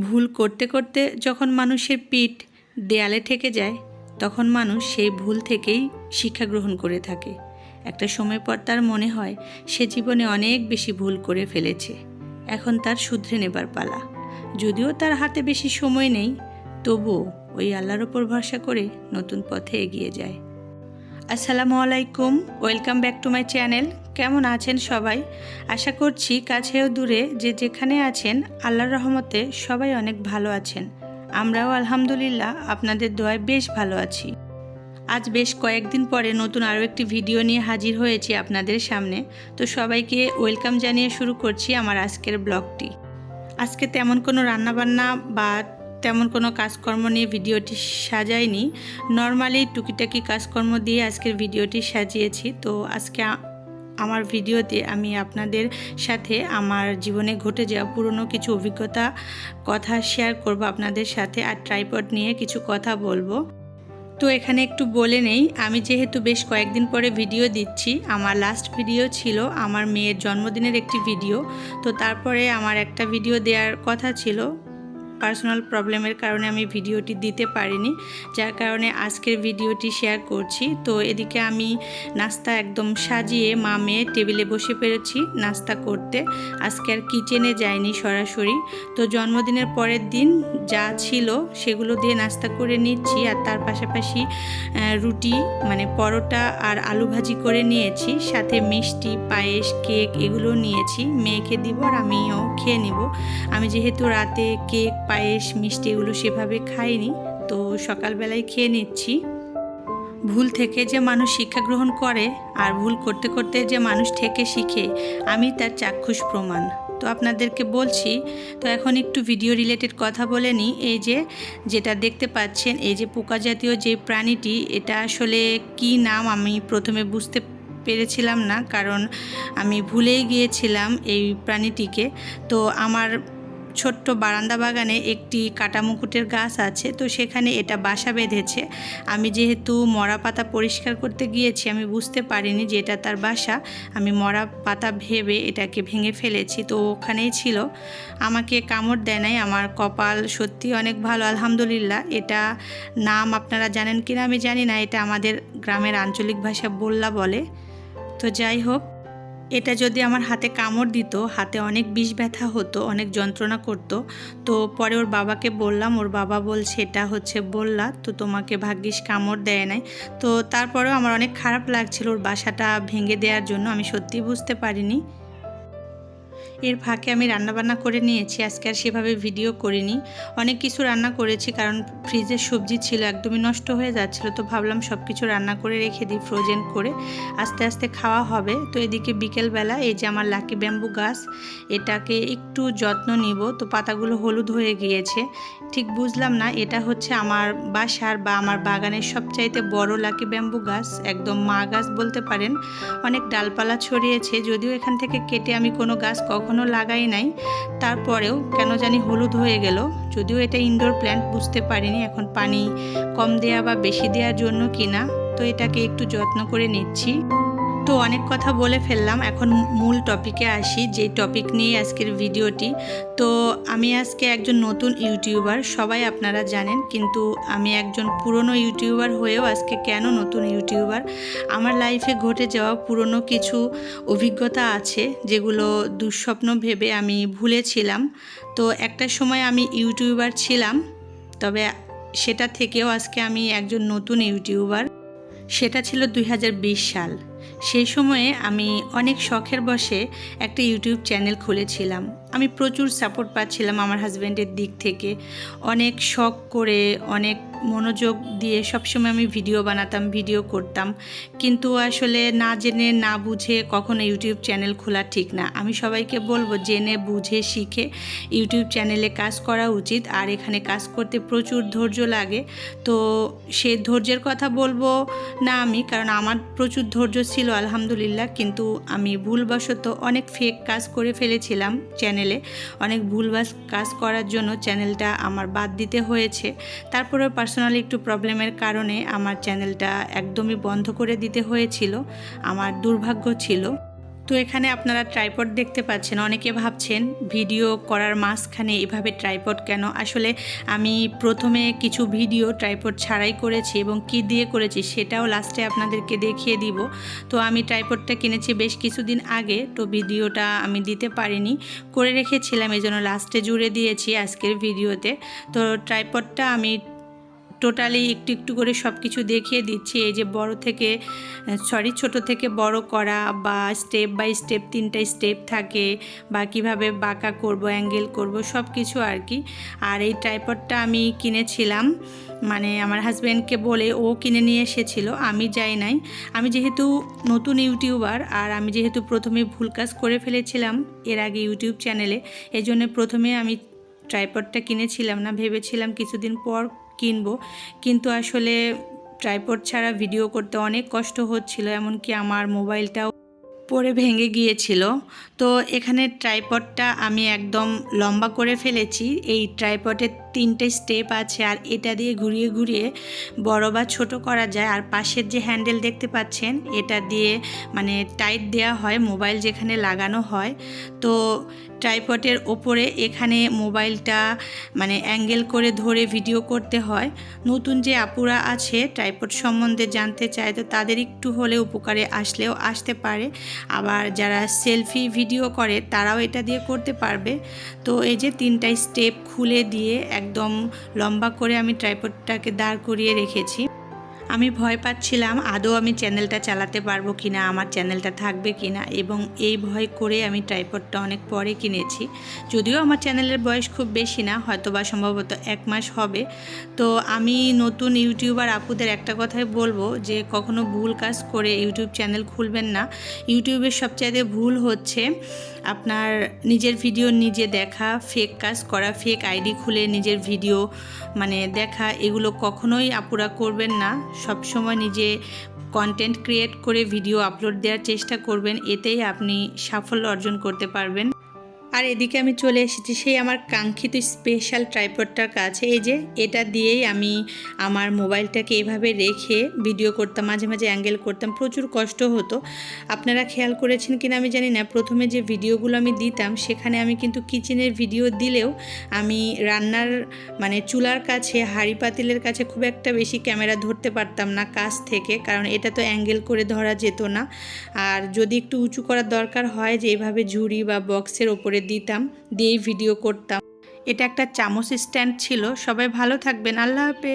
ভুল করতে করতে যখন মানুষের পিঠ দেয়ালে ঠেকে যায়, তখন মানুষ সেই ভুল থেকেই শিক্ষা গ্রহণ করে থাকে। একটা সময় পর তার মনে হয়, সে জীবনে অনেক বেশি ভুল করে ফেলেছে। এখন তার শুধরে নেবার পালা। যদিও তার হাতে বেশি সময় নেই, তবুও ওই আল্লাহর ওপর ভরসা করে নতুন পথে এগিয়ে যায়। আসসালামু আলাইকুম, welcome back to my channel. কেমন আছেন সবাই? আশা করছি কাছেও দূরে যে যেখানে আছেন, আল্লাহর রহমতে সবাই অনেক ভালো আছেন। আমরাও আলহামদুলিল্লাহ আপনাদের দোয়ায় বেশ ভালো আছি। আজ বেশ কয়েকদিন পরে নতুন আরও একটি ভিডিও নিয়ে হাজির হয়েছি আপনাদের সামনে। তো সবাইকে ওয়েলকাম জানিয়ে শুরু করছি আমার আজকের ব্লগটি। আজকে তেমন কোনো রান্নাবান্না বা তেমন কোনো কাজকর্ম নিয়ে ভিডিওটি সাজাইনি। নর্মালি টুকিটাকি কাজকর্ম দিয়ে আজকের ভিডিওটি সাজিয়েছি। তো আজকে আমার ভিডিওতে আমি আপনাদের সাথে আমার জীবনে ঘটে যাওয়া পুরনো কিছু অভিজ্ঞতা, কথা শেয়ার করব আপনাদের সাথে আর ট্রাইপড নিয়ে কিছু কথা বলব। তো এখানে একটু বলে নেই, আমি যেহেতু বেশ কয়েকদিন পরে ভিডিও দিচ্ছি, আমার লাস্ট ভিডিও ছিল আমার মেয়ের জন্মদিনের একটি ভিডিও তো তারপরে আমার একটা ভিডিও দেওয়ার কথা ছিল। পার্সোনাল প্রবলেমের কারণে আমি ভিডিওটি দিতে পারিনি, যার কারণে আজকের ভিডিওটি শেয়ার করছি। তো এদিকে আমি নাস্তা একদম সাজিয়ে মা মেয়ে টেবিলে বসে পেরেছি নাস্তা করতে। আজকে আর কিচেনে যাইনি সরাসরি। তো জন্মদিনের পরের দিন যা ছিল সেগুলো দিয়ে নাস্তা করে নিচ্ছি আর তার পাশাপাশি রুটি মানে পরোটা আর আলু ভাজি করে নিয়েছি। সাথে মিষ্টি, পায়েস, কেক এগুলো নিয়েছি। মেয়েকে দিব আর আমিও খেয়ে নিব। আমি যেহেতু রাতে কেক পায়েস, মিষ্টি এগুলো সেভাবে খাইনি, তো সকালবেলায় খেয়ে নিচ্ছি। ভুল থেকে যে মানুষ শিক্ষা গ্রহণ করে আর ভুল করতে করতে যে মানুষ থেকে শিখে, আমি তার চাক্ষুষ প্রমাণ। তো আপনাদেরকে বলছি, তো এখন একটু ভিডিও রিলেটেড কথা বলে নিই এই যে যেটা দেখতে পাচ্ছেন, এই যে পোকা জাতীয় যে প্রাণীটি, এটা আসলে কি নাম আমি প্রথমে বুঝতে পেরেছিলাম না, কারণ আমি ভুলেই গিয়েছিলাম এই প্রাণীটিকে। তো আমার ছোট্ট বারান্দা বাগানে একটি কাটা মুকুটের গাছ আছে, তো সেখানে এটা বাসা বেঁধেছে। আমি যেহেতু মরা পাতা পরিষ্কার করতে গিয়েছি, আমি বুঝতে পারিনি যে এটা তার বাসা। আমি মরা পাতা ভেবে এটাকে ভেঙে ফেলেছি, তো ওখানেই ছিল। আমাকে কামড় দেয় নাই, আমার কপাল সত্যি অনেক ভালো, আলহামদুলিল্লাহ। এটা নাম আপনারা জানেন কিনা আমি জানি না, এটা আমাদের গ্রামের আঞ্চলিক ভাষা বললা বলে। তো যাই হোক এটা যদি আমার হাতে কামড় দিত, হাতে অনেক বিষ ব্যথা হতো, অনেক যন্ত্রণা করতো, তো পরে ওর বাবাকে বললাম, ওর বাবা বলছে, এটা হচ্ছে বললা, তো তোমাকে ভাগ্যিস কামড় দেয় নাই। তো তারপরেও আমার অনেক খারাপ লাগছিল ওর বাসাটা ভেঙে দেওয়ার জন্য, আমি সত্যি বুঝতে পারিনি। এর ফাঁকে আমি রান্নাবান্না করে নিয়েছি, আজকে আর সেভাবে ভিডিও করিনি। অনেক কিছু রান্না করেছি কারণ ফ্রিজের সবজি ছিল, একদমই নষ্ট হয়ে যাচ্ছিল, তো ভাবলাম সব কিছু রান্না করে রেখে দিই ফ্রোজেন করে। আস্তে আস্তে খাওয়া হবে। তো এদিকে বিকেলবেলা এই যে আমার লাকি ব্যাম্বু গাছ, এটাকে একটু যত্ন নিব। তো পাতাগুলো হলুদ হয়ে গিয়েছে। ঠিক বুঝলাম না, এটা হচ্ছে আমার বাসার বা আমার বাগানের সবচাইতে বড় লাকি ব্যাম্বু গাছ, একদম মা গাছ বলতে পারেন। অনেক ডালপালা ছড়িয়েছে, যদিও এখান থেকে কেটে আমি কোনো গাছ কখনো লাগাই নাই। তারপরেও কেন জানি হলুদ হয়ে গেল। যদিও এটা ইনডোর প্ল্যান্ট বুঝতে পারিনি এখন পানি কম দেয়া বা বেশি দেওয়ার জন্য কিনা। তো এটাকে একটু যত্ন করে নিচ্ছি। তো অনেক কথা বলে ফেললাম। এখন মূল টপিকে আসি, যে টপিক নিয়ে আজকের ভিডিওটি তো আমি আজকে একজন নতুন ইউটিউবার সবাই আপনারা জানেন, কিন্তু আমি একজন পুরনো ইউটিউবার হয়েও আজকে কেন নতুন ইউটিউবার আমার লাইফে ঘটে যাওয়া পুরনো কিছু অভিজ্ঞতা আছে, যেগুলো দুঃস্বপ্ন ভেবে আমি ভুলেছিলাম। তো একটা সময় আমি ইউটিউবার ছিলাম, তবে সেটা থেকেও আজকে আমি একজন নতুন ইউটিউবার সেটা ছিল দু হাজার বিশ সাল। সেই সময়ে আমি অনেক শখের বসে একটা ইউটিউব চ্যানেল খুলেছিলাম। আমি প্রচুর সাপোর্ট পাচ্ছিলাম আমার হাজব্যান্ডের দিক থেকে। অনেক শখ করে, অনেক মনোযোগ দিয়ে সবসময় আমি ভিডিও বানাতাম ভিডিও করতাম। কিন্তু আসলে না জেনে, না বুঝে কখনো ইউটিউব চ্যানেল খোলা ঠিক না। আমি সবাইকে বলব, জেনে, বুঝে, শিখে ইউটিউব চ্যানেলে কাজ করা উচিত। আর এখানে কাজ করতে প্রচুর ধৈর্য লাগে। তো সে ধৈর্যের কথা বলব না আমি, কারণ আমার প্রচুর ধৈর্য ছিল, আলহামদুলিল্লাহ। কিন্তু আমি ভুলবশত অনেক ফেক কাজ করে ফেলেছিলাম চ্যানেলে অনেক ভুলবাস কাজ করার জন্য চ্যানেলটা আমার বাদ দিতে হয়েছে। তারপরে পার্সোনালি একটু প্রবলেমের কারণে আমার চ্যানেলটা একদমই বন্ধ করে দিতে হয়েছিল। আমার দুর্ভাগ্য ছিল। তো এখানে আপনারা ট্রাইপড দেখতে পাচ্ছেন। অনেকে ভাবছেন, ভিডিও করার মাঝখানে এভাবে ট্রাইপড কেন? আসলে আমি প্রথমে কিছু ভিডিও ট্রাইপড ছাড়াই করেছি এবং কি দিয়ে করেছি সেটাও লাস্টে আপনাদেরকে দেখিয়ে দিব। তো আমি ট্রাইপডটা কিনেছি বেশ কিছুদিন আগে, তো ভিডিওটা আমি দিতে পারিনি। করে রেখেছিলাম এই জন্য লাস্টে জুড়ে দিয়েছি আজকের ভিডিওতে তো ট্রাইপডটা আমি টোটালি একটু একটু করে সব কিছু দেখিয়ে দিচ্ছি। এই যে বড় থেকে, সরি, ছোট থেকে বড় করা বা স্টেপ বাই স্টেপ তিনটা স্টেপ থাকে বা কীভাবে বাঁকা করব অ্যাঙ্গেল করব সব কিছু আর কি। আর এই ট্রাইপডটা আমি কিনেছিলাম মানে আমার হাজব্যান্ডকে বলে ও কিনে নিয়ে এসেছিল, আমি যাই নাই। আমি যেহেতু নতুন ইউটিউবার আর আমি যেহেতু প্রথমে ভুল কাজ করে ফেলেছিলাম এর আগে ইউটিউব চ্যানেলে এই জন্য প্রথমে আমি ট্রাইপডটা কিনেছিলাম না, ভেবেছিলাম কিছুদিন পর কিনবো। কিন্তু আসলে ট্রাইপড ছাড়া ভিডিও করতে অনেক কষ্ট হচ্ছিল, এমনকি আমার মোবাইলটাও পরে ভেঙে গিয়েছিল। তো এখানে ট্রাইপডটা আমি একদম লম্বা করে ফেলেছি, এই ট্রাইপডের তিনটে স্টেপ আছে আর এটা দিয়ে ঘুরিয়ে ঘুরিয়ে বড় বা ছোট করা যায়। আর পাশের যে হ্যান্ডেল দেখতে পাচ্ছেন, এটা দিয়ে মানে টাইট দেওয়া হয়, মোবাইল যেখানে লাগানো হয়। তো ট্রাইপডের ওপরে এখানে মোবাইলটা মানে অ্যাঙ্গেল করে ধরে ভিডিও করতে হয়। নতুন যে আপুরা আছে, ট্রাইপড সম্বন্ধে জানতে চায়, তো তাদের একটু হলে উপকারে আসলেও আসতে পারে। আবার যারা সেলফি ভিডিও করে, তারাও এটা দিয়ে করতে পারবে। তো এই যে তিনটা স্টেপ খুলে দিয়ে একদম লম্বা করে আমি ট্রাইপডটাকে দাঁড় করিয়ে রেখেছি। আমি ভয় পাচ্ছিলাম, আদৌ আমি চ্যানেলটা চালাতে পারব কি না আমার চ্যানেলটা থাকবে কি না এবং এই ভয় করে আমি ট্রাইপডটা অনেক পরে কিনেছি। যদিও আমার চ্যানেলের বয়স খুব বেশি না হয়তো বা সম্ভবত এক মাস হবে। তো আমি নতুন ইউটিউবার আপুদের একটা কথাই বলব যে, কখনো ভুল কাজ করে ইউটিউব চ্যানেল খুলবেন না। ইউটিউবের সবচাইতে ভুল হচ্ছে আপনার নিজের ভিডিও নিজে দেখা ফেক কাজ করা ফেক আইডি খুলে নিজের ভিডিও মানে দেখা, এগুলো কখনোই আপুরা করবেন না। সব সময় নিজে কন্টেন্ট ক্রিয়েট করে ভিডিও আপলোড দেওয়ার চেষ্টা করবেন, এতেই আপনি সাফল্য অর্জন করতে পারবেন। আর এদিকে আমি চলে এসেছি সেই আমার কাঙ্ক্ষিত স্পেশাল ট্রাইপডটার কাছে। এই যে, এটা দিয়েই আমি আমার মোবাইলটাকে এভাবে রেখে ভিডিও করতাম, মাঝে মাঝে অ্যাঙ্গেল করতাম। প্রচুর কষ্ট হতো। আপনারা খেয়াল করেছেন কিনা আমি জানি না। প্রথমে যে ভিডিওগুলো আমি দিতাম, সেখানে আমি কিন্তু কিচেনের ভিডিও দিলেও আমি রান্নার মানে চুলার কাছে, হাঁড়ি পাতিলের কাছে খুব একটা বেশি ক্যামেরা ধরতে পারতাম না কাছ থেকে, কারণ এটা তো অ্যাঙ্গেল করে ধরা যেত না। আর যদি একটু উঁচু করার দরকার হয় যে, এভাবে ঝুড়ি বা বক্সের ওপরে দিতাম দিয়েই ভিডিও করতাম। এটা একটা চামচ স্ট্যান্ড ছিল। সবাই ভালো থাকবেন। আল্লাহ হাফেজ।